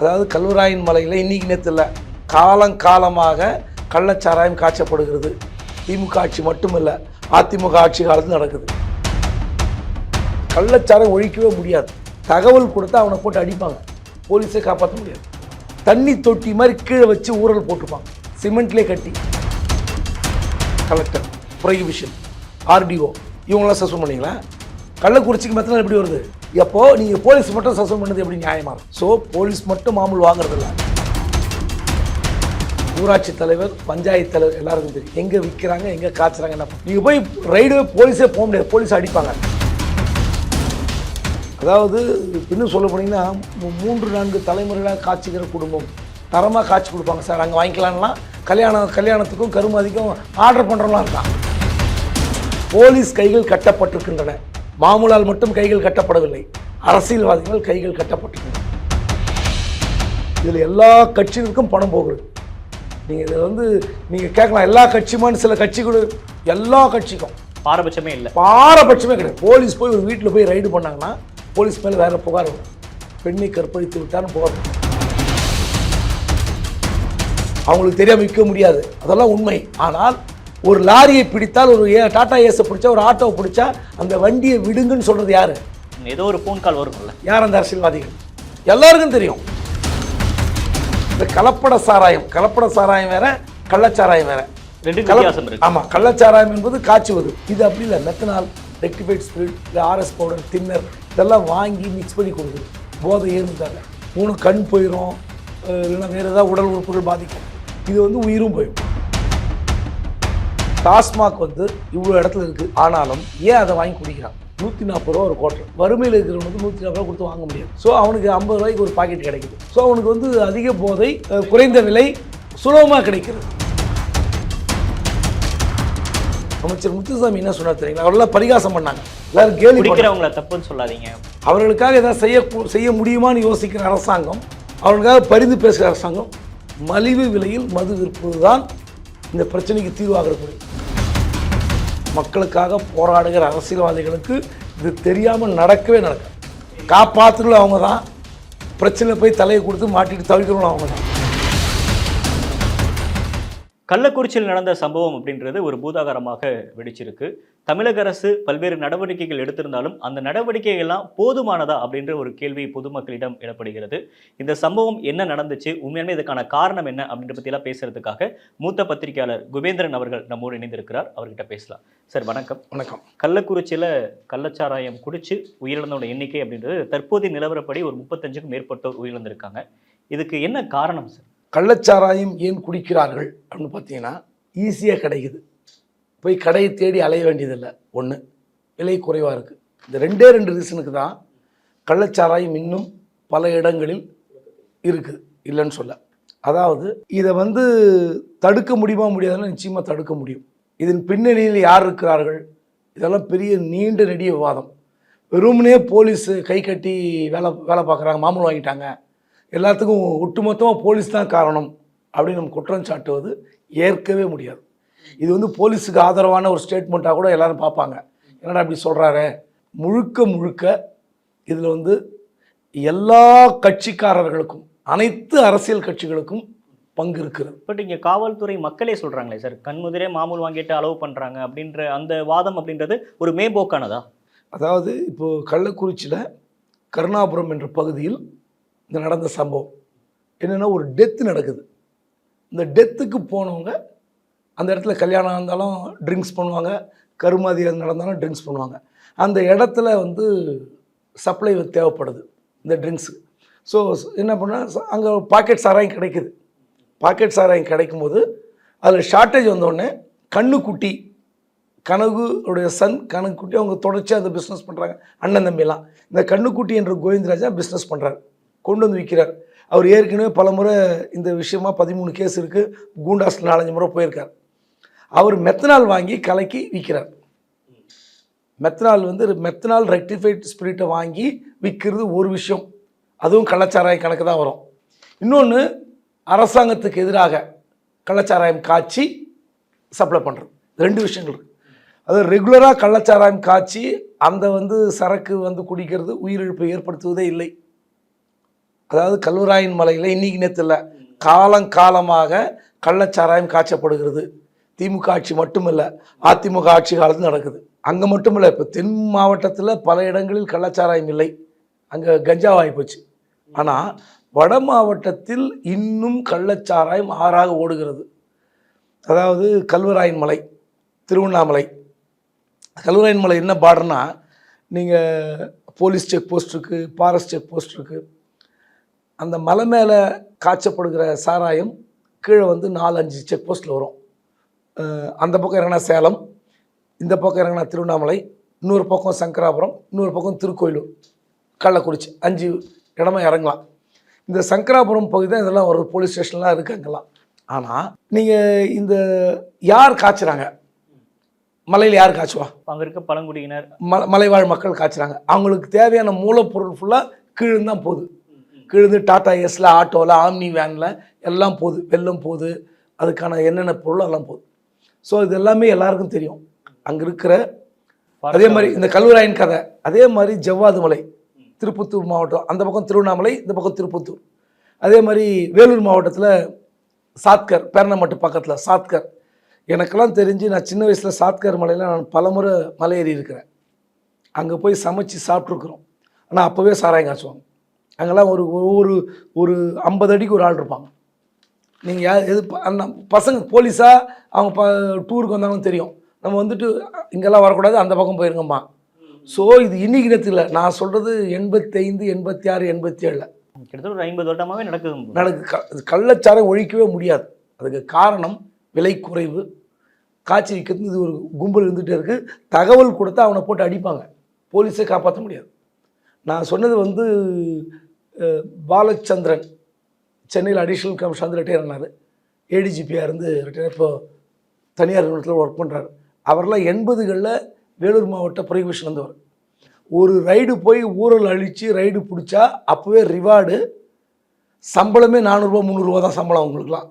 அதாவது கல்வராயன் மலையில் இன்னைக்கு நேற்று இல்லை காலங்காலமாக கள்ளச்சாராயம் காய்ச்சப்படுகிறது. திமுக ஆட்சி மட்டுமில்லை அதிமுக ஆட்சி காலத்தில் நடக்குது. கள்ளச்சாராயம் ஒழிக்கவே முடியாது. தகவல் கொடுத்தா அவனை போட்டு அடிப்பாங்க. போலீஸை காப்பாற்ற முடியாது. தண்ணி தொட்டி மாதிரி கீழே வச்சு ஊரல் போட்டுப்பாங்க. சிமெண்ட்லேயே கட்டி. கலெக்டர் ப்ரொஹிபிஷன் ஆர்டிஓ இவங்களாம் சஸ்பெண்ட் பண்ணிங்களா? கள்ளக்குறிச்சிக்கு மெத்தனால் எப்படி வருது? எப்போ நீங்கள் போலீஸ் மட்டும் சஸ்பெண்ட் பண்ணது எப்படி நியாயமாக இருக்கும்? ஸோ போலீஸ் மட்டும் மாமூல் வாங்குறதில்ல. ஊராட்சி தலைவர் பஞ்சாயத்து தலைவர் எல்லாருக்கும் தெரியும். எங்கே விற்கிறாங்க எங்கே காய்ச்சுறாங்க என்ன நீங்கள் போய் ரைடு போலீஸே போக முடியாது. போலீஸ் அடிப்பாங்க. அதாவது இன்னும் சொல்ல போனீங்கன்னா மூன்று நான்கு தலைமுறைகளாக காய்ச்சிக்கிற குடும்பம். தரமாக காய்ச்சி கொடுப்பாங்க சார். அங்கே வாங்கிக்கலாம்லாம் கல்யாணம் கல்யாணத்துக்கும் கருமாதிக்கும் ஆர்டர் பண்ணுறவங்களாம் இருக்கான் போலீஸ் கைகள் கட்டப்பட்டிருக்கின்றன. மாமூலால் மட்டும் கைகள் கட்டப்படவில்லை. அரசியல்வாதிகள் கைகள் கட்டப்பட்டிருக்கின்றன இதில் எல்லா கட்சிகளுக்கும் பணம் போகுது நீங்கள் இதில் வந்து நீங்கள் கேட்கலாம் எல்லா கட்சியுமான்னு சில கட்சி கூட எல்லா கட்சிக்கும். பாரபட்சமே இல்லை. பாரபட்சமே கிடையாது. போலீஸ் போய் ஒரு வீட்டில் போய் ரைடு பண்ணாங்கன்னா போலீஸ் மேலே வேற புகார் வரும். பெண்ணை கற்பழித்து விட்டான்னு புகார். அவங்களுக்கு தெரியாம விற்க முடியாது. அதெல்லாம் உண்மை. ஆனால் ஒரு லாரியை பிடித்தால் ஒரு ஏ டாடா ஏஸை பிடிச்சா ஒரு ஆட்டோவை பிடிச்சா அந்த வண்டியை விடுங்கன்னு சொல்றது யாரு? ஏதோ ஒரு ஃபோன் கால் வரும்ல. யார் அந்த அரசியல்வாதிகள்? எல்லாருக்கும் தெரியும். இந்த கலப்பட சாராயம் கலப்பட சாராயம் வேற கள்ளச்சாராயம் வேற. ரெண்டு கலப்- வித்தியாசம் இருக்கு. ஆமா கள்ளச்சாராயம் என்பது காய்ச்சுவது. இது அப்படி இல்லை மெத்தனால் ரெக்டிஃபைட் ஸ்பிரிட் இல்லை ஆர்எஸ் பவுடர் தின்னர் இதெல்லாம் வாங்கி மிக்ஸ் பண்ணி கொடுக்குது. போதை ஏறுந்தாங்க மூணு கண் போயிடும் இல்லைன்னா வேறு ஏதாவது உடல் உறுப்புகள் பாதிக்கும். இது வந்து உயிரும் போயிடும். டாஸ்மாக் வந்து இவ்வளோ இடத்துல இருக்குது ஆனாலும் ஏன் அதை வாங்கி குடிக்கிறான்? நூற்றி நாற்பது ரூபா ஒரு குவார்டர் வறுமையில் இருக்கிறவனுக்கு நூற்றி நாற்பது ரூபா கொடுத்து வாங்க முடியாது. ஸோ அவனுக்கு ஐம்பது ரூபாய்க்கு ஒரு பாக்கெட் கிடைக்குது. ஸோ அவனுக்கு வந்து அதிக போதை குறைந்த விலை சுலபமாக கிடைக்கிறது. அமைச்சர் முத்துசாமி என்ன சொன்னார் தெரியுங்களா? அவரெல்லாம் பரிகாசம் பண்ணாங்க. எல்லாரும் பண்ணாங்க. குடிக்கிறவங்கள தப்புன்னு சொல்லாதீங்க. அவர்களுக்காக ஏதாவது செய்ய செய்ய முடியுமான்னு யோசிக்கிற அரசாங்கம் அவர்களுக்காக பரிந்து பேசுகிற அரசாங்கம் மலிவு விலையில் மது விற்பது தான் இந்த பிரச்சனைக்கு தீர்வாகக்கூடிய மக்களுக்காக போராடுகிற அரசியல்வாதிகளுக்கு இது தெரியாமல் நடக்கவே நடக்கும் காப்பாற்றுகளும் அவங்க தான். பிரச்சனை போய் தலையை கொடுத்து மாட்டிட்டு தவிக்கிறவங்களும் அவங்க தான். கள்ளக்குறிச்சியில் நடந்த சம்பவம் அப்படின்றது ஒரு பூதாகரமாக வெடிச்சிருக்கு. தமிழக அரசு பல்வேறு நடவடிக்கைகள் எடுத்திருந்தாலும் அந்த நடவடிக்கைகள்லாம் போதுமானதா அப்படின்ற ஒரு கேள்வி பொதுமக்களிடம் எழப்படுகிறது இந்த சம்பவம் என்ன நடந்துச்சு? உண்மையாலுமே இதுக்கான காரணம் என்ன அப்படின்ற பற்றியெல்லாம் பேசுறதுக்காக மூத்த பத்திரிகையாளர் குபேந்திரன் அவர்கள் நம்மோடு இணைந்திருக்கிறார். அவர்கிட்ட பேசலாம். சார் வணக்கம். வணக்கம். கள்ளக்குறிச்சியில் கள்ளச்சாராயம் குடிச்சு உயிரிழந்தோட எண்ணிக்கை அப்படின்றது தற்போதைய நிலவரப்படி ஒரு முப்பத்தஞ்சுக்கும் மேற்பட்டோர் உயிரிழந்திருக்காங்க. இதுக்கு என்ன காரணம் சார்? கள்ளச்சாராயம் ஏன் குடிக்கிறார்கள் அப்படின்னு பார்த்தீங்கன்னா ஈஸியாக கிடைக்குது. போய் கடையை தேடி அலைய வேண்டியதில்லை. ஒன்று விலை குறைவாக இருக்குது இந்த ரெண்டே ரெண்டு ரீசனுக்கு தான் கள்ளச்சாராயம் இன்னும் பல இடங்களில் இருக்குது இல்லைன்னு சொல்ல. அதாவது இதை வந்து தடுக்க முடியுமா முடியாதுன்னு நிச்சயமாக தடுக்க முடியும். இதன் பின்னணியில் யார் இருக்கிறார்கள்? இதெல்லாம் பெரிய நீண்ட நெடிய விவாதம். வெறுமனே போலீஸ் கை கட்டி வேலை வேலை பார்க்குறாங்க மாமூல் வாங்கிட்டாங்க. எல்லாத்துக்கும் ஒட்டுமொத்தமாக போலீஸ் தான் காரணம் அப்படின்னு நம்ம குற்றம் சாட்டுவது ஏற்கவே முடியாது. இது வந்து போலீஸுக்கு ஆதரவான ஒரு ஸ்டேட்மெண்ட்டாக கூட எல்லாரும் பார்ப்பாங்க. என்னடா இப்படி சொல்கிறாரு முழுக்க முழுக்க இதில் வந்து எல்லா கட்சிக்காரர்களுக்கும் அனைத்து அரசியல் கட்சிகளுக்கும் பங்கு இருக்கிறது பட் இங்கே காவல்துறை மக்களே சொல்கிறாங்களே சார் கண்முதிரே மாமூல் வாங்கிட்டு அலோவ் பண்ணுறாங்க அப்படின்ற அந்த வாதம் அப்படின்றது ஒரு மேம்போக்கானதா? அதாவது இப்போது கள்ளக்குறிச்சியில் கருணாபுரம் என்ற பகுதியில் இந்த நடந்த சம்பவம். என்னென்னா ஒரு டெத்து நடக்குது. இந்த டெத்துக்கு போனவங்க அந்த இடத்துல கல்யாணம் இருந்தாலும் ட்ரிங்க்ஸ் பண்ணுவாங்க. கருமாதி நடந்தாலும் ட்ரிங்க்ஸ் பண்ணுவாங்க. அந்த இடத்துல வந்து சப்ளை தேவைப்படுது இந்த ட்ரிங்க்ஸு ஸோ என்ன பண்ணால் அங்கே பாக்கெட் சாராயம் கிடைக்குது. பாக்கெட் சாராயம் கிடைக்கும்போது அதில் ஷார்ட்டேஜ் வந்தோடனே கண்ணுக்குட்டி கனகுடைய சன் கணக்குட்டி அவங்க தொடர்ச்சியாக அந்த பிஸ்னஸ் பண்ணுறாங்க அண்ணன் தம்பிலாம் இந்த கண்ணுக்குட்டி என்ற கோவிந்தராஜா பிஸ்னஸ் பண்ணுறார் கொண்டு வந்து விற்கிறார் அவர் ஏற்கனவே பல முறை இந்த விஷயமா பதிமூணு கேஸ் இருக்குது கூண்டாஸில் நாலஞ்சு முறை போயிருக்கார். அவர் மெத்தனால் வாங்கி கலக்கி விற்கிறார் மெத்தனால் வந்து மெத்தனால் ரெக்டிஃபைட் ஸ்பிரிட்டை வாங்கி விற்கிறது ஒரு விஷயம். அதுவும் கள்ளச்சாராய கணக்கு தான் வரும். இன்னொன்று அரசாங்கத்துக்கு எதிராக கள்ளச்சாராயம் காய்ச்சி சப்ளை பண்ணுறது ரெண்டு விஷயங்கள் இருக்குது அது ரெகுலராக கள்ளச்சாராயம் காய்ச்சி அந்த வந்து சரக்கு வந்து குடிக்கிறது உயிரிழப்பை ஏற்படுத்துவதே இல்லை. அதாவது கல்வராயன் மலையில் இன்னைக்கு நேற்று இல்லை காலங்காலமாக கள்ளச்சாராயம் காய்ச்சப்படுகிறது. திமுக ஆட்சி மட்டுமில்ல அதிமுக ஆட்சி காலத்தில் நடக்குது. அங்கே மட்டுமில்ல இப்போ தென் மாவட்டத்தில் பல இடங்களில் கள்ளச்சாராயம் இல்லை. அங்கே கஞ்சாவாகி போச்சு. ஆனால் வட மாவட்டத்தில் இன்னும் கள்ளச்சாராயம் ஆறாக ஓடுகிறது. அதாவது கல்வராயன் மலை திருவண்ணாமலை. கல்வராயன் மலை என்ன பார்டர்னா நீங்கள் போலீஸ் செக் போஸ்ட் இருக்குது ஃபாரஸ்ட் செக் போஸ்ட் இருக்குது அந்த மலை மேலே காய்ச்சப்படுகிற சாராயம் கீழே வந்து நாலஞ்சு செக் போஸ்ட்டில் வரும். அந்த பக்கம் இறங்கினா சேலம் இந்த பக்கம் இறங்கினா திருவண்ணாமலை இன்னொரு பக்கம் சங்கராபுரம் இன்னொரு பக்கம் திருக்கோயிலூர் கள்ளக்குறிச்சி அஞ்சு இடமா இறங்கலாம். இந்த சங்கராபுரம் பகுதி தான் இதெல்லாம் வருது போலீஸ் ஸ்டேஷன்லாம் இருக்குது அங்கெல்லாம். ஆனால் நீங்கள் இந்த யார் காய்ச்சுறாங்க? மலையில் யார் காய்ச்சுவா? அங்க இருக்க பழங்குடியினர். ம மலைவாழ் மக்கள் காய்ச்சுறாங்க. அவங்களுக்கு தேவையான மூலப்பொருள் ஃபுல்லாக கீழே தான் போகுது. கீழே டாடா எஸ்ல ஆட்டோவில் ஆம்னி வேனில் எல்லாம் போகுது. வெள்ளம் போகுது. அதுக்கான என்னென்ன பொருள் எல்லாம் போகுது. ஸோ இது எல்லாமே எல்லாருக்கும் தெரியும். அங்கே இருக்கிற அதே மாதிரி இந்த கல்வராயன் கதை அதே மாதிரி ஜவ்வாது மலை திருப்பத்தூர் மாவட்டம் அந்த பக்கம் திருவண்ணாமலை இந்த பக்கம் திருப்பத்தூர். அதே மாதிரி வேலூர் மாவட்டத்தில் சாத்கர் பேரணமட்டு பக்கத்தில் சாத்கர். எனக்கெல்லாம் தெரிஞ்சு நான் சின்ன வயசில் சாத்கர் மலையில் நான் பலமுறை மலை ஏறி இருக்கிறேன். அங்கே போய் சமைச்சு சாப்பிட்ருக்குறோம் ஆனால் அப்போவே சாராயம் காய்ச்சுவாங்க. அங்கெல்லாம் ஒரு ஒரு ஒரு ஐம்பது அடிக்கு ஒரு ஆள் இருப்பாங்க. நீங்கள் யார் எது அண்ணா பசங்க போலீஸாக அவங்க ப டூருக்கு வந்தாங்கன்னு தெரியும். நம்ம வந்துட்டு இங்கெல்லாம் வரக்கூடாது அந்த பக்கம் போயிருங்கம்மா. ஸோ இது இன்னைக்கு நேரத்தில் இல்லை நான் சொல்கிறது எண்பத்தைந்து எண்பத்தி ஆறு எண்பத்தி ஏழில் கிட்டத்தட்ட ஒரு ஐம்பது வருடமாவே நடக்குது நடக்கு க கள்ளச்சாரம் ஒழிக்கவே முடியாது. அதுக்கு காரணம் விலை குறைவு. காய்ச்சி விற்கிறது இது ஒரு கும்பல் இருந்துகிட்டே இருக்குது தகவல் கொடுத்தா அவனை போட்டு அடிப்பாங்க. போலீஸே காப்பாற்ற முடியாது. நான் சொன்னது வந்து பாலச்சந்திரன். சென்னையில் அடிஷ்னல் கமிஷனர் வந்து ரிட்டையர் ஆனார். ஏடிஜிபியாக இருந்து ரிட்டையர் இப்போது தனியார் நிறுவனத்தில் ஒர்க் பண்ணுறாரு அவரெல்லாம் எண்பதுகளில் வேலூர் மாவட்ட ப்ரொஹிபிஷன் வந்தவர். ஒரு ரைடு போய் ஊரல் அழித்து ரைடு பிடிச்சா அப்போவே ரிவார்டு சம்பளமே நானூறுரூவா முந்நூறுரூவா தான் சம்பளம் அவங்களுக்குலாம்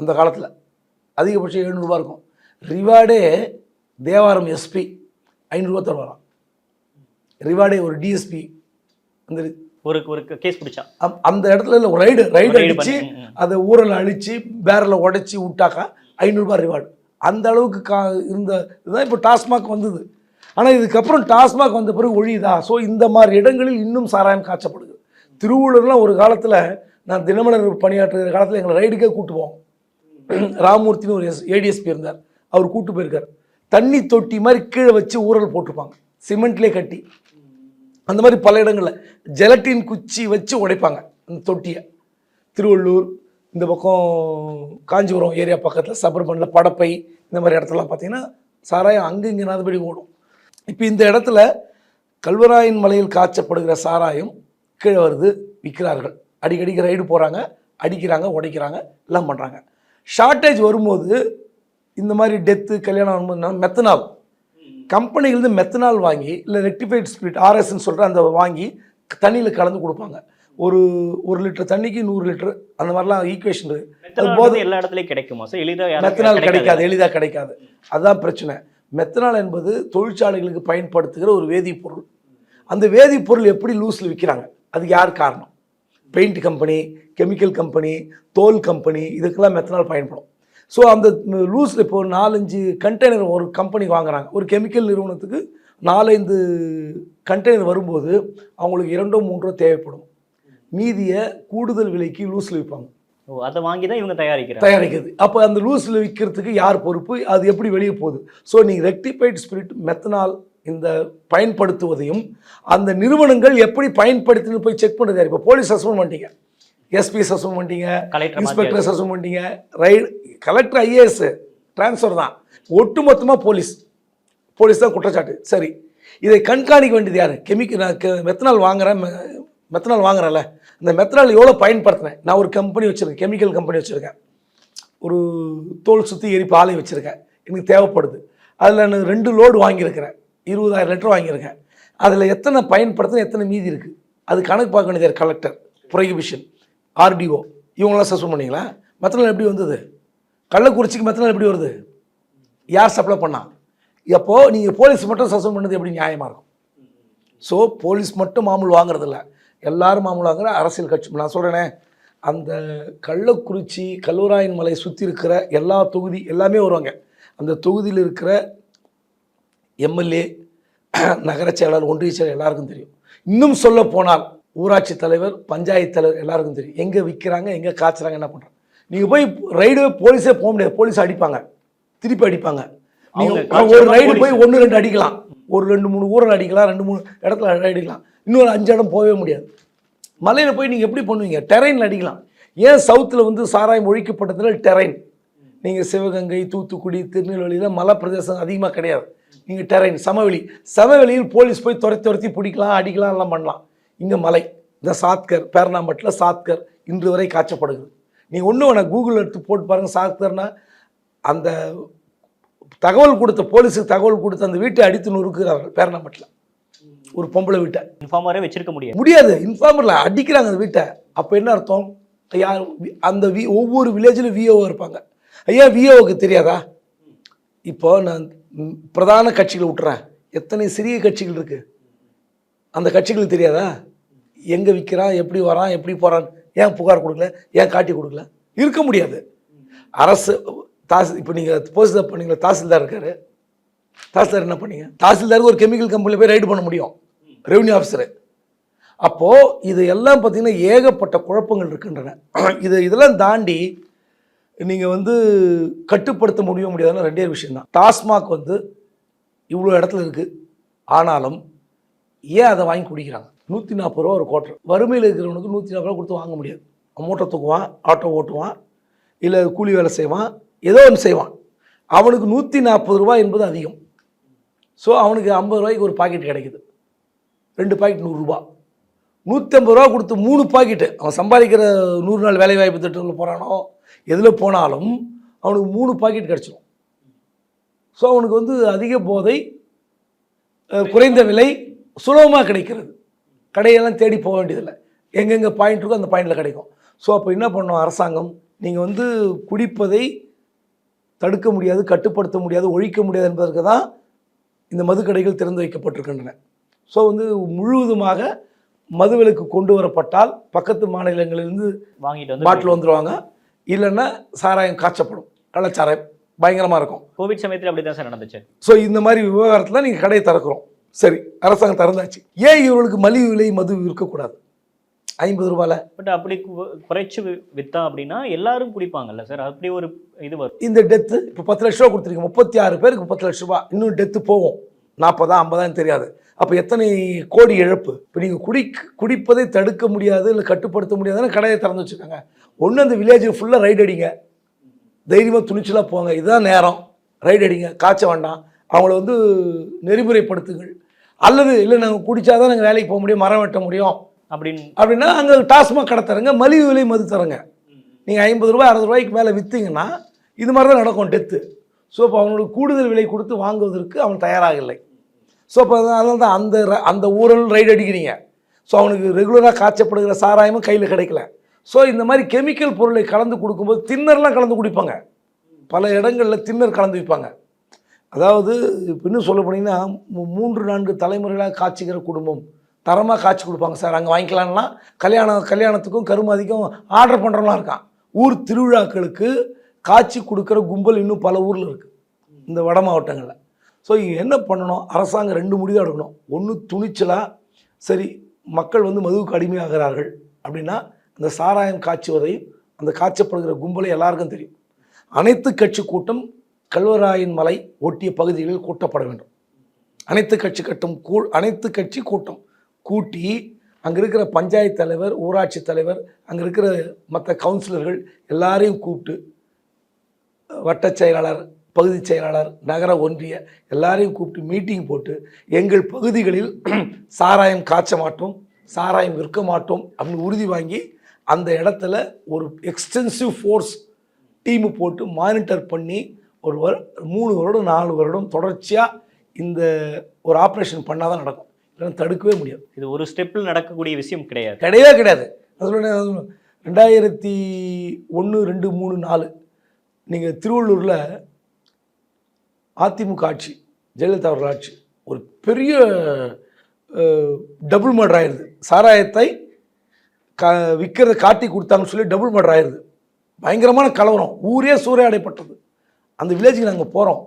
அந்த காலத்தில். அதிகபட்சம் எழுநூறுபா இருக்கும். ரிவார்டே தேவாரம் எஸ்பி ஐநூறுரூவா தருவாராம். ரிவார்டே ஒரு டிஎஸ்பி அந்த ஒரு ஒரு கேஸ் பிடிச்சா அந்த இடத்துல இல்லை ஒரு ரைடு ரைடு ம். அதை ஊரல் அழித்து பேரில் உடச்சி விட்டாக்கா ஐநூறுரூபா ரிவார்டு அந்த அளவுக்கு கா இருந்த இதுதான் இப்போ டாஸ்மாக் வந்தது. ஆனால் இதுக்கப்புறம் டாஸ்மாக் வந்த பிறகு ஒழியுதா? ஸோ இந்த மாதிரி இடங்களில் இன்னும் சாராயம் காய்ச்சப்படுது. திருவள்ளூர்லாம் ஒரு காலத்தில் நான் தினமலர் பணியாற்றுகிற காலத்தில் எங்களை ரைடுக்கே கூட்டு போவோம் ராமூர்த்தின்னு ஒரு எஸ் ஏடிஎஸ்பி இருந்தார். அவர் கூட்டு போயிருக்கார். தண்ணி தொட்டி மாதிரி கீழே வச்சு ஊரல் போட்டிருப்பாங்க. சிமெண்ட்லேயே கட்டி. அந்த மாதிரி பல இடங்களில் ஜெலட்டின் குச்சி வச்சு உடைப்பாங்க அந்த தொட்டியை. திருவள்ளூர் இந்த பக்கம் காஞ்சிபுரம் ஏரியா பக்கத்தில் சபர்பனில் படப்பை இந்த மாதிரி இடத்துலலாம் பார்த்தீங்கன்னா சாராயம் அங்கே இங்கே நாதபடி ஓடும். இப்போ இந்த இடத்துல கல்வராயன் மலையில் காய்ச்சப்படுகிற சாராயம் கீழே வருது விற்கிறார்கள் அடிக்கடிக்கு ரைடு போகிறாங்க அடிக்கிறாங்க உடைக்கிறாங்க எல்லாம் பண்ணுறாங்க ஷார்ட்டேஜ் வரும்போது இந்த மாதிரி டெத்து கல்யாணம் வரும்போது மெத்தனால் கம்பெனிலேருந்து மெத்தனால் வாங்கி இல்லை ரெக்டிஃபைட் ஸ்பிரிட் ஆர்எஸ்ன்னு சொல்கிற அந்த வாங்கி தண்ணியில் கலந்து கொடுப்பாங்க. ஒரு ஒரு லிட்டர் தண்ணிக்கு நூறு லிட்டர் அந்த மாதிரிலாம் ஈக்குவேஷன் இருக்குது போது- எல்லா இடத்துலயும் கிடைக்குமா? சார் எளிதா யாருக்கும் மெத்தனால் கிடைக்காது? எளிதாக கிடைக்காது. அதுதான் பிரச்சனை. மெத்தனால் என்பது தொழிற்சாலைகளுக்கு பயன்படுத்துகிற ஒரு வேதிப்பொருள் அந்த வேதிப்பொருள் எப்படி லூஸில் விற்கிறாங்க அதுக்கு யார் காரணம்? பெயிண்ட் கம்பெனி கெமிக்கல் கம்பெனி தோல் கம்பெனி இதுக்கெல்லாம் மெத்தனால் பயன்படும். ஸோ அந்த லூஸில் இப்போ நாலஞ்சு கண்டெய்னர் ஒரு கம்பெனி வாங்குறாங்க. ஒரு கெமிக்கல் நிறுவனத்துக்கு நாலஞ்சு கண்டெய்னர் வரும்போது அவங்களுக்கு இரண்டோ மூன்றோ தேவைப்படும். மீதியை கூடுதல் விலைக்கு லூஸில் விற்பாங்க. ஓ அதை வாங்கி தான் இவங்க தயாரிக்கிறாங்க. தயாரிக்கிறது. அப்போ அந்த லூஸில் விற்கிறதுக்கு யார் பொறுப்பு? அது எப்படி வெளியே போகுது? ஸோ நீங்கள் ரெக்டிஃபைட் ஸ்பிரிட் மெத்தனால் இந்த பயன்படுத்துவதையும் அந்த நிறுவனங்கள் எப்படி பயன்படுத்தின்னு போய் செக் பண்ணுறது யார்? இப்போ போலீஸ் சஸ்பெண்ட் பண்ணிட்டீங்க. எஸ்பி சஸ்பெண்ட் பண்ணிட்டீங்க இன்ஸ்பெக்டர் சஸ்பெண்ட் பண்ணிட்டீங்க. ரைடு கலெக்டர் ஐஏஎஸ் ட்ரான்ஸ்ஃபர் தான். ஒட்டுமொத்தமாக போலீஸ். போலீஸ் தான் குற்றச்சாட்டு. சரி. இதை கண்காணிக்க வேண்டியது யார்? கெமிக்கல் நான் மெத்தனால் வாங்குறேன் மெ- மெத்தனால் வாங்குறேன்ல. இந்த மெத்தனால் எவ்வளோ பயன்படுத்தினேன்? நான் ஒரு கம்பெனி வச்சுருக்கேன் கெமிக்கல் கம்பெனி வச்சுருக்கேன். ஒரு தோல் சுற்றி எரிப்பு ஆலை வச்சுருக்கேன். எனக்கு தேவைப்படுது. அதில் நான் ரெண்டு லோடு வாங்கியிருக்கிறேன். இருபதாயிரம் லிட்டர் வாங்கியிருக்கேன். அதில் எத்தனை பயன்படுத்தின எத்தனை மீதி இருக்குது அது கணக்கு பார்க்க வேண்டியது கலெக்டர். ப்ரொஹிபிஷன். ஆர்டிஓ. இவங்களாம் சஸ்பெண்ட் பண்ணிங்களா? மெத்தனால் எப்படி வந்தது? கள்ளக்குறிச்சிக்கு மெத்தனால் எப்படி வருது? யார் சப்ளை பண்ணா? எப்போது நீங்கள் போலீஸ் மட்டும் சஸ்பெண்ட் பண்ணது எப்படி நியாயமாக இருக்கும்? ஸோ போலீஸ் மட்டும் மாமூல் வாங்குறதில்ல. எல்லாரும் வாங்குற அரசியல் கட்சி. நான் சொல்கிறேனே அந்த கள்ளக்குறிச்சி கல்லூராயன் மலை சுற்றி இருக்கிற எல்லா தொகுதி எல்லாமே வருவாங்க. அந்த தொகுதியில் இருக்கிற எம்எல்ஏ நகர செயலாளர் ஒன்றிய செயலாளர் எல்லாருக்கும் தெரியும். இன்னும் சொல்ல போனால் ஊராட்சி தலைவர் பஞ்சாயத்து தலைவர் எல்லாருக்கும் தெரியும். எங்கே விற்கிறாங்க எங்கே காய்ச்சுறாங்க என்ன பண்ணுறாங்க நீங்கள் போய் ரைடு போலீஸே போக முடியாது. போலீஸ் அடிப்பாங்க. திருப்பி அடிப்பாங்க. நீங்கள் ஒரு ரைடு. போய் ஒன்று ரெண்டு அடிக்கலாம். ஒரு ரெண்டு மூணு ஊரில் அடிக்கலாம். ரெண்டு மூணு இடத்துல அடிக்கலாம். இன்னொரு அஞ்சு இடம் போகவே முடியாது. மலையில் போய் நீங்கள் எப்படி பண்ணுவீங்க? டெரைனில் அடிக்கலாம். ஏன் சவுத்தில் வந்து சாராயம் ஒழிக்கப்பட்டதில் டெரைன் நீங்கள் சிவகங்கை தூத்துக்குடி திருநெல்வேலியில் மலை பிரதேசம் அதிகமாக கிடையாது. நீங்கள் டெரைன் சமவெளி. சமவெளியில் போலீஸ் போய் துரத்தி துரத்தி பிடிக்கலாம் அடிக்கலாம் எல்லாம் பண்ணலாம். இங்கே மலை இந்த சாத்கர் பேரணாம்பட்டில் சாத்கர் இன்று வரை காய்ச்சப்படுகிறது நீங்கள் ஒன்றும் வேணாம் கூகுள் எடுத்து போட்டு பாருங்கள் சாத்கர்னா அந்த தகவல் கொடுத்த போலீஸுக்கு தகவல் கொடுத்த அந்த வீட்டை அடித்து நொறுக்குறார்கள் பேரணாம்பட்டில். ஒரு பொம்பளை வீட்டை. இன்ஃபார்மரே வச்சிருக்க முடியாது. முடியாது இன்ஃபார்மரில் அடிக்கிறாங்க அந்த வீட்டை. அப்போ என்ன அர்த்தம்? யார் அந்த வி ஒவ்வொரு வில்லேஜிலும் விஓ இருப்பாங்க. ஐயா விஓவுக்கு தெரியாதா? இப்போ நான் பிரதான கட்சிகளை விட்டுறேன். எத்தனை சிறிய கட்சிகள் இருக்கு? அந்த கட்சிகளுக்கு தெரியாதா? எங்கே விற்கிறான் எப்படி வரான் எப்படி போகிறான் ஏன் புகார் கொடுக்கல ஏன் காட்டி கொடுக்கல? இருக்க முடியாது. அரசு தாசி இப்போ நீங்கள் போஸ்ட் பண்ணீங்களா தாசில்தார் இருக்காரு. தாசில்தார் என்ன பண்ணீங்க? தாசில்தாருக்கு ஒரு கெமிக்கல் கம்பெனியில் போய் ரைடு பண்ண முடியும். Revenue officer. அப்போது இது எல்லாம் பார்த்தீங்கன்னா ஏகப்பட்ட குழப்பங்கள் இருக்கின்றன. இது இதெல்லாம் தாண்டி நீங்கள் வந்து கட்டுப்படுத்த முடிய முடியாதுன்னு ரெண்டே விஷயம்தான். டாஸ்மாக் வந்து இவ்வளோ இடத்துல இருக்குது ஆனாலும் ஏன் அதை வாங்கி குடிக்கிறாங்க? நூற்றி நாற்பது ரூபா ஒரு கோட்டர் வறுமையில் இருக்கிறவனுக்கு நூற்றி நாற்பது ரூபா கொடுத்து வாங்க முடியாது. மூட்டை தூக்குவான் ஆட்டோ ஓட்டுவான் இல்லை கூலி வேலை செய்வான் ஏதோ ஒன்று செய்வான். அவனுக்கு நூற்றி நாற்பது ரூபாய் என்பது அதிகம். ஸோ அவனுக்கு ஐம்பது ரூபாய்க்கு ஒரு பாக்கெட் கிடைக்குது. ரெண்டு பாக்கெட் நூறுரூபா நூற்றம்பது ரூபா கொடுத்து மூணு பாக்கெட்டு அவன் சம்பாதிக்கிற நூறு நாள் வேலைவாய்ப்பு திட்டத்தில் போகிறானோ எதில் போனாலும் அவனுக்கு மூணு பாக்கெட் கிடச்சிடும் ஸோ அவனுக்கு வந்து அதிக போதை குறைந்த விலை சுலபமாக கிடைக்கிறது. கடையெல்லாம் தேடி போக வேண்டியதில்லை. எங்கெங்கே பாயிண்ட் இருக்கோ அந்த பாயிண்டில் கிடைக்கும். ஸோ அப்போ என்ன பண்ணணும்? அரசாங்கம் நீங்கள் வந்து குடிப்பதை தடுக்க முடியாது கட்டுப்படுத்த முடியாது ஒழிக்க முடியாது என்பதற்கு தான் இந்த மதுக்கடைகள் திறந்து வைக்கப்பட்டிருக்கின்றன. ஸோ வந்து முழுவதுமாக மதுவிலக்கு கொண்டு வரப்பட்டால் பக்கத்து மாநிலங்களிலிருந்து வாங்கிட்டு வந்து பாட்டில் வந்துடுவாங்க இல்லைன்னா சாராயம் காய்ச்சப்படும். கள்ளச்சாராயம் பயங்கரமாக இருக்கும். கோவிட் சமயத்துல அப்படிதான் சார் நடந்துச்சு. ஸோ இந்த மாதிரி விவகாரத்தில் நீங்கள் கடையை திறக்கிறோம். சரி அரசாங்கம் திறந்தாச்சு. ஏன் இவர்களுக்கு மலிவு விலை மது விற்கக்கூடாது? ஐம்பது ரூபாயில் பட் அப்படி குறைச்சு வி- வித்தா அப்படின்னா எல்லாரும் குடிப்பாங்கல்ல சார். அப்படி ஒரு இது வரும். இந்த டெத்து இப்போ பத்து லட்ச ரூபா கொடுத்துருக்கீங்க. முப்பத்தி ஆறு பேருக்கு பத்து லட்ச ரூபா. இன்னும் டெத்து போகும். நாற்பதா ஐம்பதான்னு தெரியாது. அப்போ எத்தனை கோடி இழப்பு? இப்போ நீங்கள் குடி குடிப்பதை தடுக்க முடியாது இல்லை கட்டுப்படுத்த முடியாதுன்னு கடையை திறந்து வச்சுக்கோங்க ஒன்று அந்த வில்லேஜில் ஃபுல்லாக ரைட் அடிங்க. தைரியமாக துணிச்சலாக போங்க. இதுதான் நேரம். ரைட் அடிங்க. காய்ச்ச வேண்டாம். அவங்கள வந்து நெறிமுறைப்படுத்துங்கள். அல்லது இல்லை நாங்கள் குடித்தாதான் நாங்கள் வேலைக்கு போக முடியும் மரம் வெட்ட முடியும். அப்படின்னு. அப்படின்னா அங்கே டாஸ்மாக் கடை தரங்க மலிவு விலை மது தரங்க. நீங்கள் ஐம்பது ரூபாய் அறுபது ரூபாய்க்கு மேலே விற்றீங்கன்னா இது மாதிரி தான் நடக்கும் டெத்து. ஸோ இப்போ அவங்களுக்கு கூடுதல் விலை கொடுத்து வாங்குவதற்கு அவன் தயாராக இல்லை ஸோ இப்போ அதனால தான் அந்த அந்த ஊரில் ரைடு அடிக்கிறீங்க. ஸோ அவனுக்கு ரெகுலராக காய்ச்சப்படுகிற சாராயமும் கையில் கிடைக்கல. ஸோ இந்த மாதிரி கெமிக்கல் பொருளை கலந்து கொடுக்கும்போது தின்னர்லாம் கலந்து குடிப்பாங்க. பல இடங்களில் தின்னர் கலந்து வைப்பாங்க அதாவது இப்போ இன்னும் சொல்ல போனீங்கன்னா மூன்று நான்கு தலைமுறைகளாக காய்ச்சிக்கிற குடும்பம். தரமாக காய்ச்சி கொடுப்பாங்க சார். அங்கே வாங்கிக்கலாம்லாம் கல்யாணம் கல்யாணத்துக்கும் கருமாதிக்கும் ஆர்டர் பண்ணுறவங்களாம் இருக்கான். ஊர் திருவிழாக்களுக்கு காய்ச்சி கொடுக்குற கும்பல் இன்னும் பல ஊரில் இருக்குது இந்த வட மாவட்டங்களில். ஸோ இங்கே என்ன பண்ணணும்? அரசாங்கம் ரெண்டு முடிவு எடுக்கணும். ஒன்று துணிச்சலாக சரி மக்கள் வந்து மதுவுக்கு அடிமையாகிறார்கள் அப்படின்னா அந்த சாராயம் காய்ச்சுவதை அந்த காய்ச்சப்படுகிற கும்பலை எல்லாருக்கும் தெரியும். அனைத்து கட்சி கூட்டம் கல்வராயன் மலை ஒட்டிய பகுதிகளில் கூட்டப்பட வேண்டும். அனைத்து கட்சி கட்டும் கூ அனைத்து கட்சி கூட்டம் கூட்டி அங்கே இருக்கிற பஞ்சாயத்து தலைவர் ஊராட்சி தலைவர் அங்கே இருக்கிற மற்ற கவுன்சிலர்கள் எல்லாரையும் கூப்பிட்டு வட்டச் செயலாளர் பகுதி செயலாளர் நகர ஒன்றிய எல்லாரையும் கூப்பிட்டு மீட்டிங் போட்டு எங்கள் பகுதிகளில் சாராயம் காய்ச்ச மாட்டோம் சாராயம் விற்க மாட்டோம் அப்படின்னு உறுதி வாங்கி அந்த இடத்துல ஒரு எக்ஸ்டென்சிவ் ஃபோர்ஸ் டீமு போட்டு மானிட்டர் பண்ணி ஒரு வரு மூணு வருடம் நாலு வருடம் தொடர்ச்சியாக இந்த ஒரு ஆப்ரேஷன் பண்ணால் தான் நடக்கும். இல்லைன்னா தடுக்கவே முடியாது. இது ஒரு ஸ்டெப்பில் நடக்கக்கூடிய விஷயம் கிடையாது. கிடையவே கிடையாது. அது சொல்ல ரெண்டாயிரத்தி ஒன்று ரெண்டு மூணு நாலு. நீங்கள் திருவள்ளூரில் அதிமுக ஆட்சி ஜெயலலிதா அவர்கள் ஆட்சி ஒரு பெரிய டபுள் மர்டர் ஆயிடுது சாராயத்தை க விற்கிறத காட்டி கொடுத்தாங்கன்னு சொல்லி டபுள் மர்டர் ஆயிடுது பயங்கரமான கலவரம். ஊரே சூறையாடைப்பட்டது. அந்த வில்லேஜுக்கு நாங்கள் போகிறோம்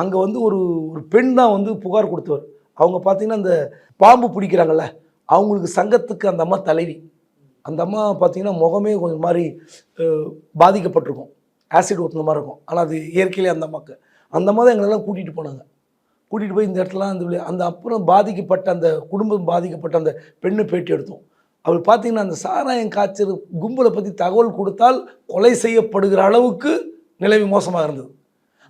அங்கே வந்து ஒரு ஒரு பெண் தான் வந்து புகார் கொடுத்தவர். அவங்க பார்த்தீங்கன்னா அந்த பாம்பு பிடிக்கிறாங்கல்ல அவங்களுக்கு சங்கத்துக்கு அந்த அம்மா தலைவி. அந்த அம்மா பார்த்தீங்கன்னா முகமே கொஞ்சம் மாதிரி பாதிக்கப்பட்டிருக்கும். ஆசிட் ஊற்றுன மாதிரி இருக்கும். ஆனால் அது இயற்கையிலே அந்த அம்மாக்கு. அந்த அம்மா தான் எங்களெல்லாம் கூட்டிகிட்டு போனாங்க. கூட்டிகிட்டு போய் இந்த இடத்துல அந்த அந்த அப்புறம் பாதிக்கப்பட்ட அந்த குடும்பம் பாதிக்கப்பட்ட அந்த பெண்ணை பேட்டி எடுத்தோம். அவர் பார்த்தீங்கன்னா அந்த சாராயம் காய்ச்சல் கும்பலை பற்றி தகவல் கொடுத்தால் கொலை செய்யப்படுகிற அளவுக்கு நிலைமை மோசமாக இருந்தது.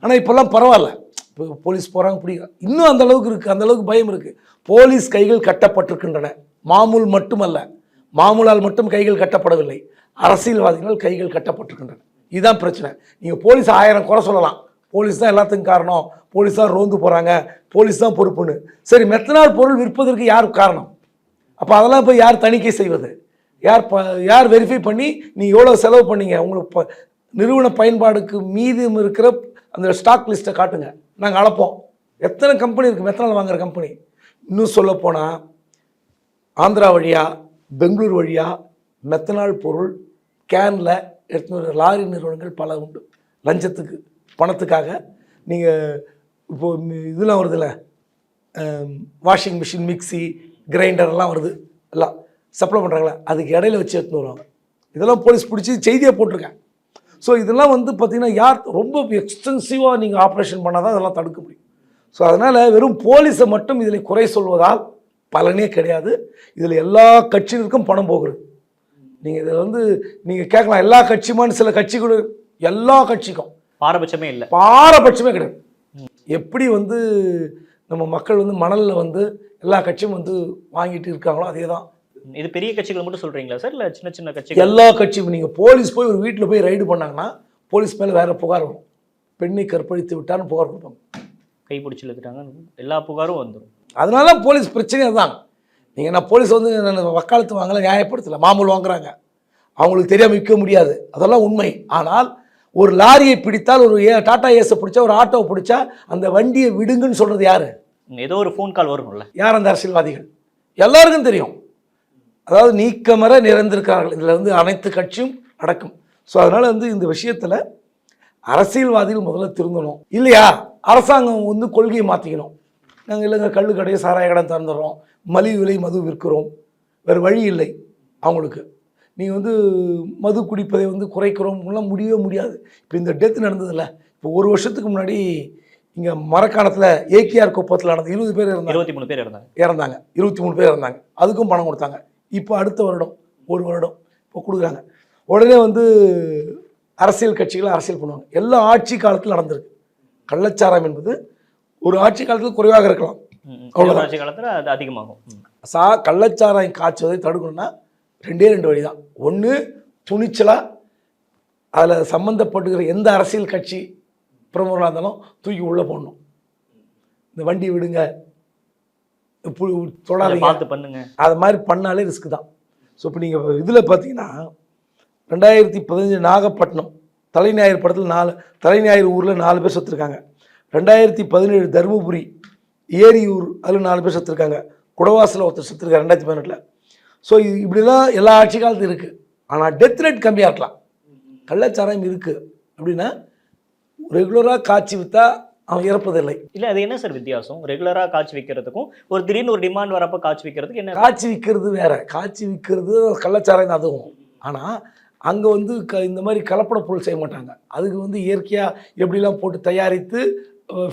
ஆனால் இப்போல்லாம் பரவாயில்ல. இப்போ போலீஸ் போகிறாங்க பிடிக்க இன்னும் அந்த அளவுக்கு இருக்குது அந்த அளவுக்கு பயம் இருக்குது போலீஸ் கைகள் கட்டப்பட்டிருக்கின்றன. மாமூல் மட்டுமல்ல மாமூலால் மட்டும் கைகள் கட்டப்படவில்லை. அரசியல்வாதிகள் கைகள் கட்டப்பட்டிருக்கின்றன. இதுதான் பிரச்சனை. நீங்கள் போலீஸ் ஆயிரம் குறை சொல்லலாம். போலீஸ் தான் எல்லாத்துக்கும் காரணம். போலீஸ் தான் ரோந்து போகிறாங்க போலீஸ் தான் பொறுப்புன்னு. சரி மெத்தனால் பொருள் விற்பதற்கு யார் காரணம்? அப்போ அதெல்லாம் போய் யார் தணிக்கை செய்வது? யார் ப யார் வெரிஃபை பண்ணி நீங்கள் எவ்வளோ செலவு பண்ணீங்க? உங்களுக்கு ப நிறுவன பயன்பாடுக்கு மீதம் இருக்கிற அந்த ஸ்டாக் லிஸ்ட்டை காட்டுங்க. நாங்கள் அளப்போம். எத்தனை கம்பெனி இருக்குது மெத்தனால் வாங்குகிற கம்பெனி இன்னும் சொல்லப்போனால் ஆந்திரா வழியாக பெங்களூர் வழியா மெத்தனால் பொருள் கேனில் எடுத்துன்னு வர லாரி நிறுவனங்கள் பல உண்டு. லஞ்சத்துக்கு பணத்துக்காக. நீங்கள் இப்போது இதெல்லாம் வருதுல்ல? வாஷிங் மிஷின் மிக்சி கிரைண்டர் எல்லாம் வருது. எல்லாம் சப்ளை பண்ணுறாங்களே அதுக்கு இடையில வச்சு எடுத்துன்னு வருவாங்க. இதெல்லாம் போலீஸ் பிடிச்சி செய்தியாக போட்டிருக்கேன். ஸோ இதெல்லாம் வந்து பார்த்திங்கன்னா யார் ரொம்ப எக்ஸ்டென்சிவாக நீங்கள் ஆப்ரேஷன் பண்ணால் தான் இதெல்லாம் தடுக்க முடியும். ஸோ அதனால் வெறும் போலீஸை மட்டும் இதில் குறை சொல்வதால் பலனே கிடையாது. இதில் எல்லா கட்சிகளுக்கும் பணம் போகிறது நீங்கள் இதில் வந்து நீங்கள் கேட்கலாம் எல்லா கட்சியுமான்னு சில கட்சிகள் எல்லா கட்சிக்கும். பாரபட்சமே இல்லை. பாரபட்சமே கிடையாது. எப்படி வந்து நம்ம மக்கள் வந்து மணலில் வந்து எல்லா கட்சியும் வந்து வாங்கிட்டு இருக்காங்களோ அதே தான் இது பெரிய கட்சிகள் மட்டும் சொல்றீங்களா சார்? இல்ல சின்ன சின்ன கட்சிகள்? எல்லா கட்சியும். நீங்கள் போலீஸ் போய் ஒரு வீட்டில் போய் ரைடு பண்ணாங்கன்னா போலீஸ் மேலே வேற புகார் வரும். பெண்ணை கற்பழித்து விட்டான்னு புகார் கொடுப்பாங்க. கை பிடிச்சி இழுத்துட்டாங்க. எல்லா புகாரும் வந்துடும் அதனால தான் போலீஸ் பிரச்சனையே தான் நீங்கள் நான் போலீஸ் வந்து வக்காலத்து வாங்கல நியாயப்படுத்தலை மாமூல் வாங்குறாங்க. அவங்களுக்கு தெரியாமல் விற்க முடியாது. அதெல்லாம் உண்மை. ஆனால் ஒரு லாரியை பிடித்தால் ஒரு ஏ டாடா ஏஸை பிடிச்சா ஒரு ஆட்டோவை பிடிச்சா அந்த வண்டியை விடுங்கன்னு சொல்கிறது யார்? ஏதோ ஒரு ஃபோன் கால் வரும்ல. யார் அந்த அரசியல்வாதிகள்? எல்லாருக்கும் தெரியும். அதாவது நீக்கமர நிறைந்திருக்கிறார்கள் இதில் வந்து அனைத்து கட்சியும் அடக்கும். ஸோ அதனால் வந்து இந்த விஷயத்தில் அரசியல்வாதிகள் முதல்ல திருந்தணும். இல்லையா? அரசாங்கம் வந்து கொள்கையை மாற்றிக்கணும் நாங்கள் இல்லைங்க கள்ளு கடையை சாராய கடை திறந்துடுறோம். மலிவு விலை மது விற்கிறோம். வேறு வழி இல்லை அவங்களுக்கு. நீங்கள் வந்து மது குடிப்பதை வந்து குறைக்கிறோம். எல்லாம் முடியவே முடியாது. இப்போ இந்த டெத் நடந்ததில்ல. இப்போ ஒரு வருஷத்துக்கு முன்னாடி இங்கே மரக்காணத்தில் ஏகேஆர் குப்பத்தில் நடந்த இருபது பேர் இருந்தாங்க இருபத்தி மூணு பேர் இருந்தாங்க இறந்தாங்க. இருபத்தி மூணு பேர் இறந்தாங்க. அதுக்கும் பணம் கொடுத்தாங்க. இப்போ அடுத்த வருடம் ஒரு வருடம் இப்போ கொடுக்குறாங்க. உடனே வந்து அரசியல் கட்சிகள் அரசியல் பண்ணுவாங்க. எல்லா ஆட்சி காலத்தில் நடந்திருக்கு. கள்ளச்சாரம் என்பது ஒரு ஆட்சி காலத்தில் குறைவாக இருக்கலாம். அவ்வளவுதான். ஆட்சி காலத்துல அது அதிகமாகும். சா கள்ளச்சாராயம் காய்ச்சுவதை தடுக்கணும்னா ரெண்டே ரெண்டு வழி தான். ஒன்று துணிச்சலாக அதில் சம்மந்தப்பட்டுக்கிற எந்த அரசியல் கட்சி பிரமுகராக இருந்தாலும் தூக்கி உள்ளே போடணும். இந்த வண்டி விடுங்க தொடாதீங்க. பார்த்து பண்ணுங்க. அது மாதிரி பண்ணாலே ரிஸ்க் தான். ஸோ இப்போ நீங்கள் இதில் பார்த்தீங்கன்னா ரெண்டாயிரத்தி பதினஞ்சு நாகப்பட்டினம் தலைஞாயிறு படத்தில் நாலு தலைஞாயிறு ஊரில் நாலு பேர் செத்துருக்காங்க. ரெண்டாயிரத்தி பதினேழு தருமபுரி ஏரியூர் அதில் நாலு பேர் செத்துருக்காங்க. குடவாசலில் ஒருத்தர் செத்துருக்காங்க ரெண்டாயிரத்தி பதினெட்டில். ஸோ இப்படிலாம் எல்லா ஆட்சி காலத்தும் இருக்குது ஆனால் டெத் ரேட் கம்மியாக இருக்கலாம். கள்ளச்சாராயம் இருக்குது அப்படின்னா ரெகுலராக காய்ச்சி விற்றா அவன் இறப்பதில்லை. இல்ல அது என்ன சார் வித்தியாசம்? ரெகுலரா காய்ச்சி வைக்கிறதுக்கும் ஒரு திடீர்னு ஒரு டிமாண்ட் வரப்ப காய்ச்சி வைக்கிறதுக்கு என்ன? காய்ச்சி விற்கிறது வேற. காய்ச்சி விற்கிறது கள்ளச்சாராயம் தான் அதுவும். ஆனால் அங்கே வந்து க இந்த மாதிரி கலப்பட பொருள் செய்ய மாட்டாங்க. அதுக்கு வந்து இயற்கையாக எப்படிலாம் போட்டு தயாரித்து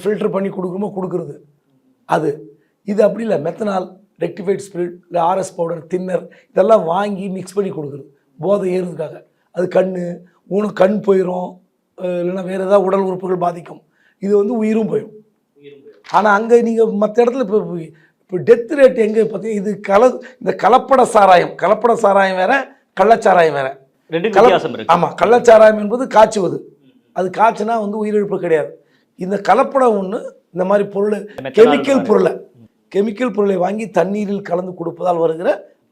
ஃபில்டர் பண்ணி கொடுக்குறோமோ கொடுக்குறது. அது. இது அப்படி இல்லை. மெத்தனால் ரெக்டிஃபைட் ஸ்பிரிட் இல்லை ஆர்எஸ் பவுடர் தின்னர் இதெல்லாம் வாங்கி மிக்ஸ் பண்ணி கொடுக்குறது. போதை ஏறுறதுக்காக. அது கண் ஊனு கண் போயிடும் இல்லைன்னா வேறு ஏதாவது உடல் உறுப்புகள் பாதிக்கும். இது வந்து உயிரும் போயிடும். ஆனால் அங்கே நீங்கள் மற்ற இடத்துல இப்போ இப்போ டெத் ரேட் எங்கே பார்த்தீங்கன்னா இது கல இந்த கலப்பட சாராயம் கலப்பட சாராயம் வேற கள்ளச்சாராயம் வேற. ஆமாம் கள்ளச்சாராயம் என்பது காய்ச்சுவது. அது காய்ச்சினா வந்து உயிரிழப்பு கிடையாது. இந்த கலப்படம் ஒன்று இந்த மாதிரி பொருள் கெமிக்கல். பொருளை கெமிக்கல் பொருளை வாங்கி தண்ணீரில் கலந்து கொடுப்பதால் வருகிற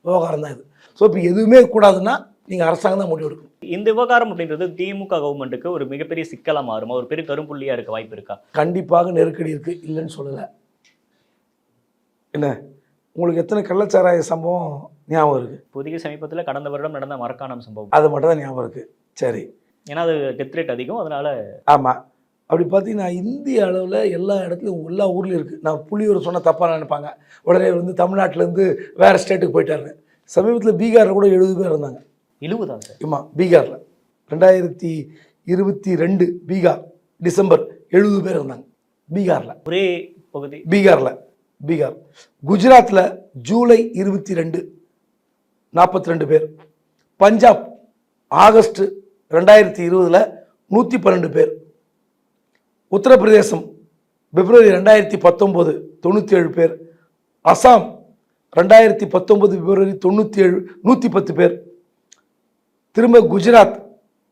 விவகாரம் தான் இது. ஸோ இப்போ எதுவுமே கூடாதுன்னா நீங்கள் அரசாங்கம் தான் முடிவு எடுக்கணும். இந்த விவகாரம் அப்படின்றது திமுக கவர்மெண்ட்டுக்கு ஒரு மிகப்பெரிய சிக்கலா மாறுமா? ஒரு பெரிய கரும்புள்ளியா இருக்க வாய்ப்பு இருக்கா? கண்டிப்பாக நெருக்கடி இருக்குது இல்லைன்னு சொல்லலை. என்ன? உங்களுக்கு எத்தனை கள்ளச்சாராய சம்பவம் ஞாபகம் இருக்குது புதிய சமீபத்தில் கடந்த வருடம் நடந்த மரக்காணம் சம்பவம். அது மட்டும் தான் ஞாபகம் இருக்குது சரி. ஏன்னா அது டெத் ரேட் அதிகம். அதனால ஆமாம் அப்படி பார்த்தீங்கன்னா இந்திய அளவில் எல்லா இடத்துலையும் எல்லா ஊர்லேயும் இருக்குது நான் புள்ளியூர் சொன்ன தப்பாக நினைப்பாங்க. உடனே வந்து தமிழ்நாட்டிலேருந்து வேறு ஸ்டேட்டுக்கு போயிட்டாரு சமீபத்தில் பீகாரில் கூட எழுபது பேர் இருந்தாங்க. இழுவுதான் சார் ஆமாம் பீகாரில். ரெண்டாயிரத்தி இருபத்தி ரெண்டு பீகார் டிசம்பர் எழுபது பேர் இருந்தாங்க. பீகாரில். ஒரே பகுதி. பீகாரில். பீகார். குஜராத்தில் ஜூலை இருபத்தி ரெண்டு நாற்பத்தி ரெண்டு பேர். பஞ்சாப் ஆகஸ்ட் ரெண்டாயிரத்தி இருபதில் நூற்றி பன்னெண்டு பேர். உத்தரப்பிரதேசம் பிப்ரவரி ரெண்டாயிரத்தி பத்தொம்போது தொண்ணூற்றி ஏழு பேர். அசாம் ரெண்டாயிரத்தி பத்தொம்போது பிப்ரவரி தொண்ணூற்றி ஏழு நூற்றி பத்து பேர். திரும்ப குஜராத்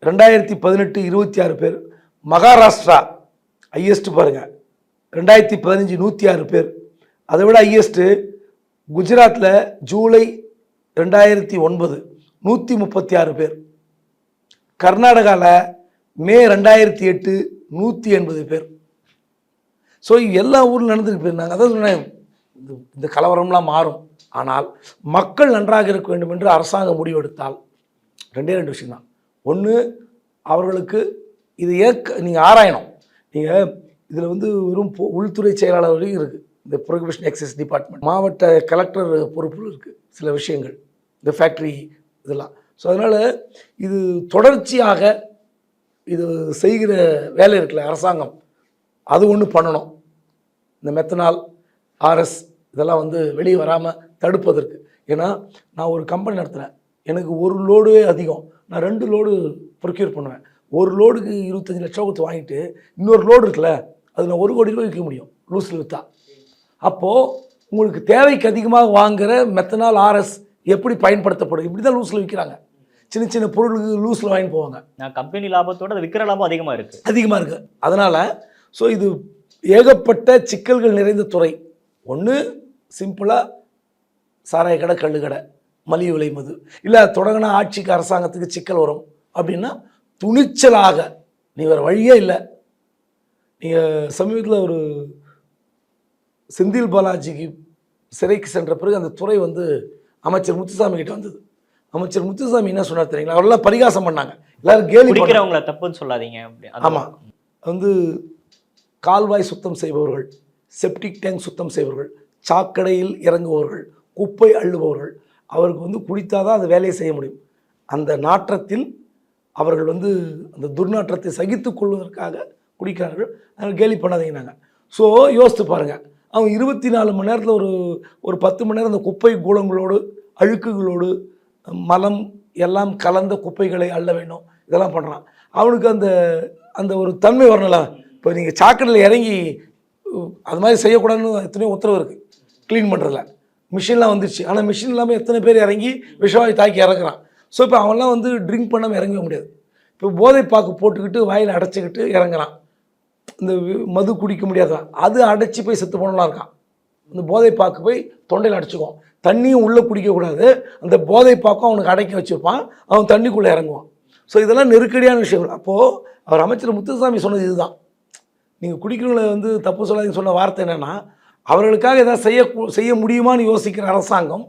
ரெண்டாயிரத்தி பதினெட்டு இருபத்தி ஆறு பேர். மகாராஷ்டிரா ஹையஸ்ட் பாருங்க. ரெண்டாயிரத்தி பதினஞ்சு நூற்றி ஆறு பேர். அதை விட ஹையஸ்ட்டு குஜராத்தில் ஜூலை ரெண்டாயிரத்தி ஒன்பது நூற்றி முப்பத்தி ஆறு பேர். கர்நாடகாவில் மே ரெண்டாயிரத்தி எட்டு நூற்றி எண்பது பேர். ஸோ எல்லா ஊரில் நடந்துட்டு போயிருந்தாங்க அதான் சொன்னேன். இந்த இந்த கலவரம்லாம் மாறும். ஆனால் மக்கள் நன்றாக இருக்க வேண்டும் என்று அரசாங்கம் முடிவெடுத்தால் ரெண்டே ரெண்டு விஷயம்தான். ஒன்று அவர்களுக்கு இது ஏற்க நீங்கள் ஆராயணும். நீங்கள் இதில் வந்து வெறும் உள்துறை செயலாளர் வரைக்கும் இருக்குது இந்த ப்ரொகிபிஷன் எக்ஸைஸ் டிபார்ட்மெண்ட். மாவட்ட கலெக்டர் பொறுப்பில் இருக்குது சில விஷயங்கள். இந்த ஃபேக்ட்ரி இதெல்லாம். ஸோ அதனால் இது தொடர்ச்சியாக இது செய்கிற வேலை இருக்குல்ல அரசாங்கம். அது ஒன்று பண்ணணும். இந்த மெத்தனால் ஆர்எஸ் இதெல்லாம் வந்து வெளியே வராமல் தடுப்பதற்கு. ஏன்னா நான் ஒரு கம்பெனி நடத்துகிறேன் எனக்கு ஒரு லோடு அதிகம். நான் ரெண்டு லோடு ப்ரொக்யூர் பண்ணுவேன். ஒரு லோடுக்கு இருபத்தஞ்சி லட்சம் கொடுத்து வாங்கிட்டு இன்னொரு லோடு இருக்குல்ல அது நான் ஒரு கோடி ரூபாய் விற்க முடியும் லூஸில் விற்றா அப்போது உங்களுக்கு தேவைக்கு அதிகமாக வாங்குகிற மெத்தனால் ஆர்எஸ் எப்படி பயன்படுத்தப்படும்? இப்படி தான் லூஸில் விற்கிறாங்க சின்ன சின்ன பொருளுக்கு லூஸில் வாங்கிட்டு போவாங்க. நான் கம்பெனி லாபத்தோட அது விற்கிற லாபம் அதிகமாக இருக்கு. அதிகமாக இருக்குது அதனால் ஸோ இது ஏகப்பட்ட சிக்கல்கள் நிறைந்த துறை. ஒன்று சிம்பிளாக சாராய கடை கள்ளு கடை. மலிவு விலை மது இல்லை தொடங்கின ஆட்சிக்கு அரசாங்கத்துக்கு சிக்கல் வரும். அப்படின்னா துணிச்சலாக நீ வேறு வழியே இல்லை. நீங்கள் சமீபத்தில் ஒரு செந்தில் பாலாஜிக்கு சிறைக்கு சென்ற பிறகு அந்த துறை வந்து அமைச்சர் முத்துசாமி கிட்ட வந்தது. அமைச்சர் முத்துசாமி என்ன சொன்னார் தெரியுங்களா? அவரெல்லாம் பரிகாசம் பண்ணாங்க. எல்லாரும் கேலி பண்ணாங்க. குடிக்கிறவங்கள தப்புன்னு சொல்லாதீங்க. அப்படி அது- ஆமா. வந்து கால்வாய் சுத்தம் செய்பவர்கள் செப்டிக் டேங்க் சுத்தம் செய்பவர்கள் சாக்கடையில் இறங்குபவர்கள் குப்பை அள்ளுபவர்கள் அவருக்கு வந்து குடித்தாதான் அந்த வேலையை செய்ய முடியும். அந்த நாற்றத்தில் அவர்கள் வந்து அந்த துர்நாற்றத்தை சகித்து கொள்வதற்காக குடிக்கிறார்கள். அதனால் கேலி பண்ணாதீங்கன்னாங்க. ஸோ யோசித்து பாருங்கள் அவன் இருபத்தி நாலு மணி நேரத்தில் ஒரு ஒரு பத்து மணி நேரம் அந்த குப்பை கூலங்களோடு அழுக்குகளோடு மலம் எல்லாம் கலந்த குப்பைகளை அள்ள வேண்டும். இதெல்லாம் பண்ணுறான் அவனுக்கு அந்த அந்த ஒரு தன்மை வரணும்ல. இப்போ நீங்கள் சாக்கடையில் இறங்கி அது மாதிரி செய்யக்கூடாதுன்னு எத்தனையோ உத்தரவு இருக்குது க்ளீன் பண்ணுறதில்ல மிஷின்லாம் வந்துருச்சு. ஆனால் மிஷின் இல்லாமல் எத்தனை பேர் இறங்கி விஷவாயு தாக்கி இறக்குறான். ஸோ இப்போ அவன்லாம் வந்து ட்ரிங்க் பண்ணாமல் இறங்கவே முடியாது. இப்போ போதை பாக்கு போட்டுக்கிட்டு வாயில் அடைச்சிக்கிட்டு இறங்குறான். இந்த மது குடிக்க முடியாதான் அது அடைச்சி போய் செத்து போனலாம் இருக்கான். அந்த போதை பாக்கு போய் தொண்டையில் அடைச்சிக்குவான். தண்ணியும் உள்ளே குடிக்கக்கூடாது. அந்த போதை பாக்கும் அவனுக்கு அடைக்க வச்சுருப்பான். அவன் தண்ணிக்குள்ளே இறங்குவான். ஸோ இதெல்லாம் நெருக்கடியான விஷயங்கள். அப்போது அவர் அமைச்சர் முத்துசாமி சொன்னது இதுதான். நீங்கள் குடிக்கிறவங்களை வந்து தப்பு சொல்லாதீங்கன்னு சொன்ன வார்த்தை என்னென்னா அவர்களுக்காக எதாவது செய்ய செய்ய முடியுமான்னு யோசிக்கிற அரசாங்கம்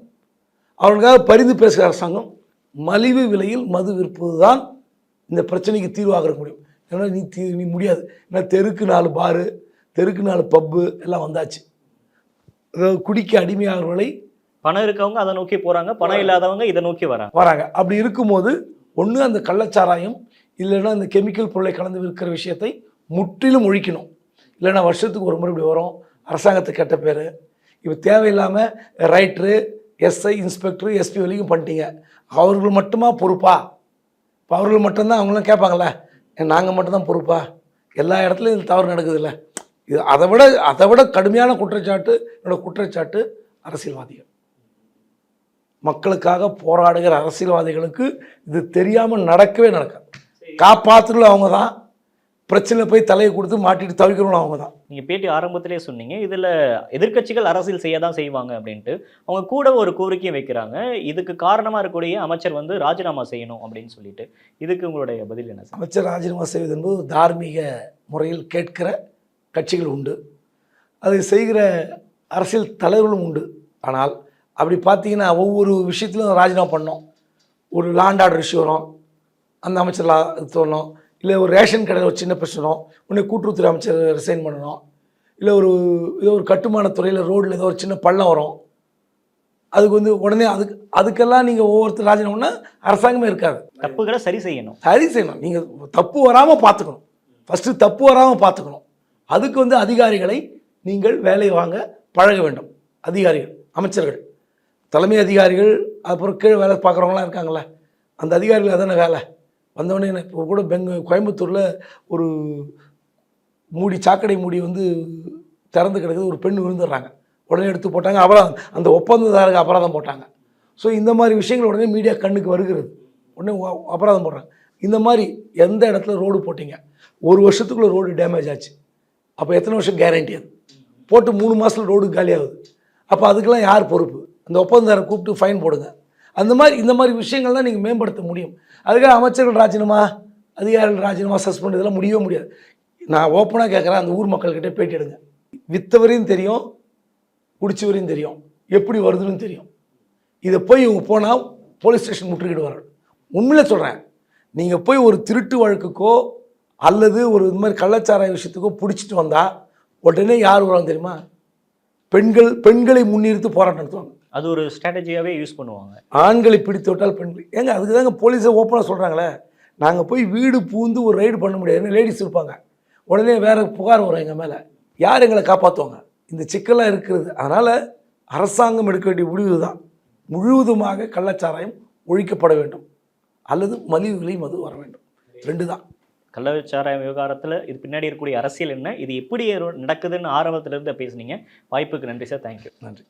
அவர்களுக்காக பரிந்து பேசுகிற அரசாங்கம் மலிவு விலையில் மது விற்பது தான் இந்த பிரச்சனைக்கு தீர்வாக இருக்க முடியும். ஏன்னா நீ தீ நீ முடியாது. ஏன்னா தெருக்கு நாலு பாரு தெருக்கு நாலு பப்பு எல்லாம் வந்தாச்சு. அதாவது குடிக்க அடிமையாகிறவர்களை பணம் இருக்கவங்க அதை நோக்கி போறாங்க பணம் இல்லாதவங்க இதை நோக்கி வராங்க. வராங்க. அப்படி இருக்கும்போது ஒன்று அந்த கள்ளச்சாராயம் இல்லைன்னா அந்த கெமிக்கல் பொருளை கலந்து விற்கிற விஷயத்தை முற்றிலும் ஒழிக்கணும். இல்லைன்னா வருஷத்துக்கு ஒரு முறை இப்படி வரும். அரசாங்கத்துக்கு கெட்ட பேர். இப்போ தேவையில்லாமல் ரைட்ரு எஸ்ஐ இன்ஸ்பெக்டர் எஸ்பி வரைக்கும் பண்ணிட்டீங்க. அவர்கள் மட்டுமா பொறுப்பா? இப்போ அவர்கள் மட்டும்தான் அவங்களாம் கேட்பாங்கல்ல நாங்கள் மட்டும்தான் பொறுப்பா? எல்லா இடத்துலையும் இது தவறு நடக்குதுல்ல? இது அதை விட அதை விட கடுமையான குற்றச்சாட்டு என்னோட குற்றச்சாட்டு அரசியல்வாதிகள். மக்களுக்காக போராடுகிற அரசியல்வாதிகளுக்கு இது தெரியாமல் நடக்கவே நடக்காது. காப்பாற்றுல அவங்க தான் பிரச்சனை போய் தலையை கொடுத்து மாட்டிட்டு தவிக்கிறவங்களும் அவங்க தான் நீங்க பேட்டி ஆரம்பத்திலே சொன்னீங்க இதுல எதிர்க்கட்சிகள் அரசியல் செய்ய தான் செய்வாங்க அப்படின்ட்டு. அவங்க கூட ஒரு கோரிக்கையை வைக்கிறாங்க இதுக்கு காரணமா இருக்கக்கூடிய அமைச்சர் வந்து ராஜினாமா செய்யணும் அப்படின்னு சொல்லிட்டு. இதுக்கு உங்களுடைய பதில் என்ன சார்? அமைச்சர் ராஜினாமா செய்வது என்பது தார்மீக முறையில் கேட்கிற கட்சிகள் உண்டு. அதை செய்கிற அரசியல் தலைவர்களும் உண்டு. ஆனால் அப்படி பார்த்தீங்கன்னா ஒவ்வொரு விஷயத்திலும் ராஜினாமா பண்ணோம் ஒரு லாண்ட் ஆர்டர் இஷ்யூ வரும். அந்த அமைச்சர் தோணும் இல்லை ஒரு ரேஷன் கடையில் ஒரு சின்ன பிரச்சனை உடனே கூட்டுறவுத்துறை அமைச்சர் ரிசைன் பண்ணணும். இல்லை ஒரு ஏதோ ஒரு கட்டுமானத்துறையில் ரோட்டில் ஏதோ ஒரு சின்ன பள்ளம் வரும். அதுக்கு வந்து உடனே அதுக்கு அதுக்கெல்லாம் நீங்கள் ஒவ்வொருத்தர் ராஜினாமானா அரசாங்கமே இருக்காது. தப்புகளை சரி செய்யணும். சரி செய்யணும். நீங்கள் தப்பு வராமல் பார்த்துக்கணும். ஃபஸ்ட்டு தப்பு வராமல் பார்த்துக்கணும். அதுக்கு வந்து அதிகாரிகளை நீங்கள் வேலை வாங்க பழக வேண்டும். அதிகாரிகள் அமைச்சர்கள். தலைமை அதிகாரிகள் அப்புறம் கீழே வேலை பார்க்குறவங்களாம் இருக்காங்களே அந்த அதிகாரிகள் அதானே வேலை? வந்தவொடனே எனக்கு இப்போ கூட பெங்க கோயம்புத்தூரில் ஒரு மூடி சாக்கடை மூடி வந்து திறந்து கிடக்குது. ஒரு பெண் விழுந்துடுறாங்க. உடனே எடுத்து போட்டாங்க. அபராதம் அந்த ஒப்பந்ததாரருக்கு அபராதம் போட்டாங்க. ஸோ இந்த மாதிரி விஷயங்கள் உடனே மீடியா கண்ணுக்கு வருகிறது. உடனே அபராதம் போடுறாங்க. இந்த மாதிரி எந்த இடத்துல ரோடு போட்டீங்க? ஒரு வருஷத்துக்குள்ளே ரோடு டேமேஜ் ஆச்சு. அப்போ எத்தனை வருஷம் கேரண்டி அது? போட்டு மூணு மாதத்துல ரோடு காலியாகுது. அப்போ அதுக்கெல்லாம் யார் பொறுப்பு? அந்த ஒப்பந்ததாரரை கூப்பிட்டு ஃபைன் போடுங்க. அந்த மாதிரி இந்த மாதிரி விஷயங்கள்லாம் நீங்கள் மேம்படுத்த முடியும். அதுக்காக அமைச்சர்கள் ராஜினாமா அதிகாரிகள் ராஜினாமா சஸ்பெண்ட் இதெல்லாம் முடியவே முடியாது. நான் ஓப்பனாக கேட்குறேன் அந்த ஊர் மக்கள்கிட்ட பேட்டி எடுங்க. வித்தவரையும் தெரியும் குடிச்சவரையும் தெரியும் எப்படி வருதுன்னு தெரியும். இதை போய் இவங்க போனால் போலீஸ் ஸ்டேஷன் முற்றுகிடுவார்கள் உண்மையிலே சொல்கிறேன் நீங்கள் போய் ஒரு திருட்டு வழக்குக்கோ அல்லது ஒரு இது மாதிரி கள்ளச்சாராய விஷயத்துக்கோ பிடிச்சிட்டு வந்தால் உடனே யார் வருவாங்க தெரியுமா? பெண்கள் பெண்களை முன்னிறுத்து போராட்டம் நடத்துவாங்க. அது ஒரு ஸ்ட்ராட்டஜியாவே யூஸ் பண்ணுவாங்க. ஆண்களை பிடித்து விட்டால் பெண்கள். ஏங்க அதுக்கு தாங்க போலீஸை ஓப்பனாக சொல்கிறாங்களே நாங்கள் போய் வீடு பூந்து ஒரு ரைடு பண்ண முடியாது லேடிஸ் இருப்பாங்க. உடனே வேற புகார் வரும் எங்கள் மேலே. யார் எங்களை காப்பாற்றுவாங்க இந்த சிக்கலாக இருக்கிறது. அதனால் அரசாங்கம் எடுக்க வேண்டிய முடிவு தான் முழுவதுமாக கள்ளச்சாராயம் ஒழிக்கப்பட வேண்டும். அல்லது மலிவு விலை மது வர வேண்டும். ரெண்டு தான் கள்ளச்சாராய விவகாரத்தில் இது பின்னாடி இருக்கக்கூடிய அரசியல் என்ன? இது எப்படி நடக்குதுன்னு ஆரம்பத்துல இருந்து பேசுனீங்க. வாய்ப்புக்கு நன்றி சார் தேங்க்யூ நன்றி.